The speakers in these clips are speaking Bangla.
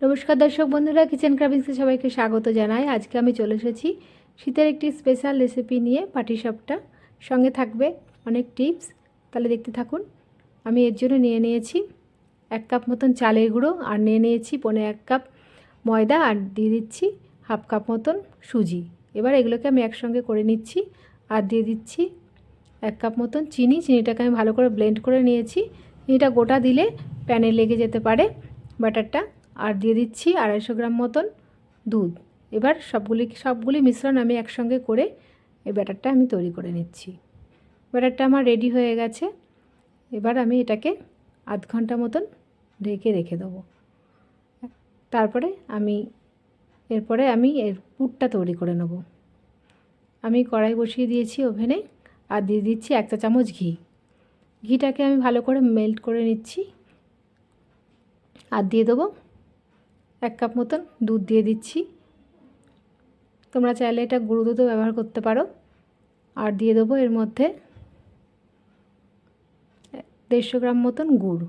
নমস্কার দর্শক বন্ধুরা কিচেন ক্রাবিংসে সবাইকে স্বাগত জানাই। আজকে আমি চলে এসেছি শীতের একটি স্পেশাল রেসিপি নিয়ে পাটিসাপটা। সঙ্গে থাকবে অনেক টিপস তাহলে দেখতে থাকুন, আমি এর জন্য নিয়ে নিয়েছি এক কাপ মতন চালের গুঁড়ো আর নিয়ে নিয়েছি পনেরো এক কাপ ময়দা আর দিয়ে দিচ্ছি হাফ কাপ মতন সুজি। এবার এগুলোকে আমি একসঙ্গে করে নিচ্ছি আর দিয়ে দিচ্ছি এক কাপ মতন চিনি। চিনিটাকে আমি ভালো করে ব্লেন্ড করে নিয়েছি। চিনিটা গোটা দিলে প্যানে লেগে যেতে পারে। ব্যাটারটা আর দিয়ে দিচ্ছি আড়াইশো গ্রাম মতন দুধ। এবার সবগুলি সবগুলি মিশ্রণ আমি একসঙ্গে করে এই ব্যাটারটা আমি তৈরি করে নিচ্ছি। ব্যাটারটা আমার রেডি হয়ে গেছে। এবার আমি এটাকে আধ ঘণ্টা মতন ঢেকে রেখে দেবো। তারপরে আমি, এরপরে আমি এর পুরটা তৈরি করে নেব। আমি কড়াই বসিয়ে দিয়েছি ওভেনে আর দিয়ে দিচ্ছি এক চা চামচ ঘি। ঘিটাকে আমি ভালো করে মেল্ট করে নিচ্ছি। আর দিয়ে দেবো এক কাপ মতন দুধ দিয়ে দিচ্ছি। তোমরা চাইলে এটা গুঁড়ো দুধও ব্যবহার করতে পারো। আর দিয়ে দেবো এর মধ্যে দেড়শো গ্রাম মতন গুড়।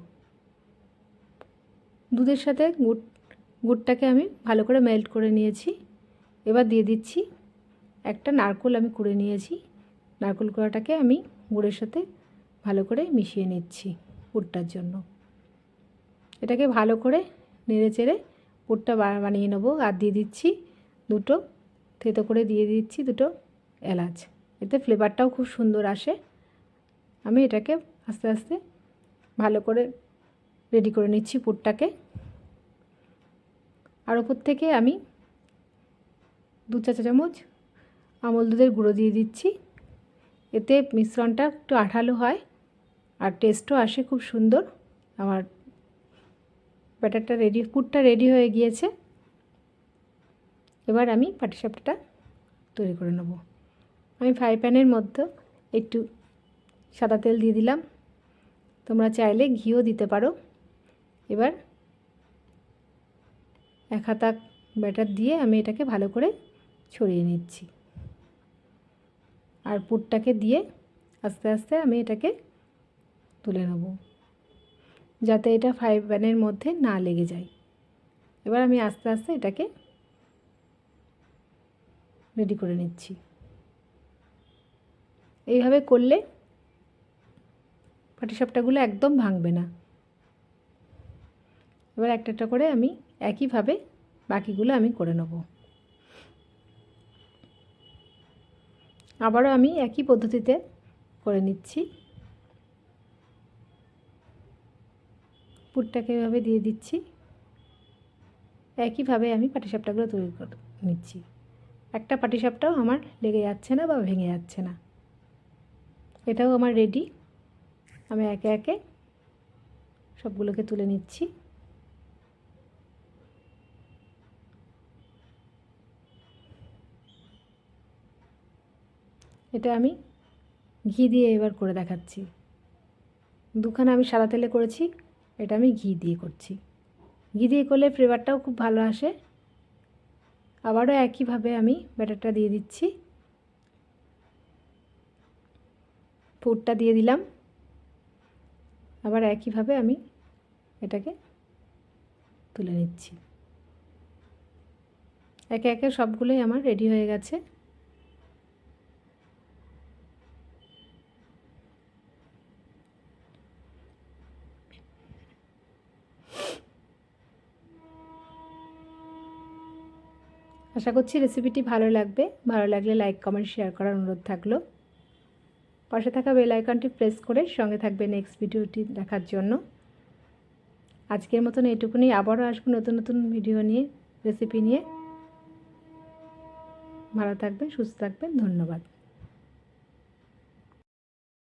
দুধের সাথে গুড়, গুড়টাকে আমি ভালো করে মেল্ট করে নিয়েছি। এবার দিয়ে দিচ্ছি একটা নারকোল আমি কুড়ে নিয়েছি। নারকোল কুড়াটাকে আমি গুড়ের সাথে ভালো করে মিশিয়ে নিচ্ছি গুড়টার জন্য। এটাকে ভালো করে নেড়ে চেড়ে পুরটা বানিয়ে নেব। আর দিয়ে দিচ্ছি দুটো থেতো করে দিয়ে দিচ্ছি দুটো এলাচ। এতে ফ্লেভারটাও খুব সুন্দর আসে। আমি এটাকে আস্তে আস্তে ভালো করে রেডি করে নিচ্ছি পুরটাকে। আর ওপর থেকে আমি দু চা চামচ আমল দুধের গুঁড়ো দিয়ে দিচ্ছি। এতে মিশ্রণটা একটু আঠালো হয় আর টেস্টও আসে খুব সুন্দর। আমার ব্যাটারটা রেডি পুরটা রেডি হয়ে গিয়েছে। এবার আমি পাটিসাপটাটা তৈরি করে নেব। আমি ফ্রাই প্যানের মধ্যে একটু সাদা তেল দিয়ে দিলাম। তোমরা চাইলে ঘিও দিতে পারো। এবার এক হাতা ব্যাটার দিয়ে আমি এটাকে ভালো করে ছড়িয়ে নিচ্ছি। আর পুরটাকে দিয়ে আস্তে আস্তে আমি এটাকে তুলে নেব। যাতে এটা ফ্রাই প্যানের মধ্যে না লেগে যায়। এবার আমি আস্তে আস্তে এটাকে রেডি করে নিচ্ছি। এইভাবে করলে পাটিসাপটাগুলো একদম ভাঙবে না। এবার একটা একটা করে আমি একইভাবে বাকিগুলো আমি করে নেব। আবারও আমি একই পদ্ধতিতে করে নিচ্ছি। পুরটাকে এভাবে দিয়ে দিচ্ছি। একইভাবে আমি পাটিসাপটাগুলো তৈরি করে, নিচ্ছি। একটা পাটিসাপটাও আমার লেগে যাচ্ছে না বা ভেঙে যাচ্ছে না। এটাও আমার রেডি আমি একে একে সবগুলোকে তুলে নিচ্ছি। এটা আমি ঘি দিয়ে এবার করে দেখাচ্ছি। দুখানে আমি সাদা তেলে করেছি। এটা আমি ঘি দিয়ে করছি। ঘি দিয়ে করলে ফ্লেভারটাও খুব ভালো আসে। আবারও একইভাবে আমি ব্যাটারটা দিয়ে দিচ্ছি। পুরটা দিয়ে দিলাম। আবার একইভাবে আমি এটাকে তুলে নিচ্ছি। একে একে সবগুলোই আমার রেডি হয়ে গেছে। আশা করছি রেসিপিটি ভালো লাগবে। ভালো লাগলে লাইক কমেন্ট শেয়ার করার অনুরোধ থাকল। পাশে থাকা বেল আইকনটি প্রেস করে সঙ্গে থাকবে নেক্সট ভিডিওটি দেখার জন্য। আজকের মতন এইটুকুনি। আবারও আসব নতুন নতুন ভিডিও নিয়ে রেসিপি নিয়ে। ভালো থাকবেন, সুস্থ থাকবেন। ধন্যবাদ।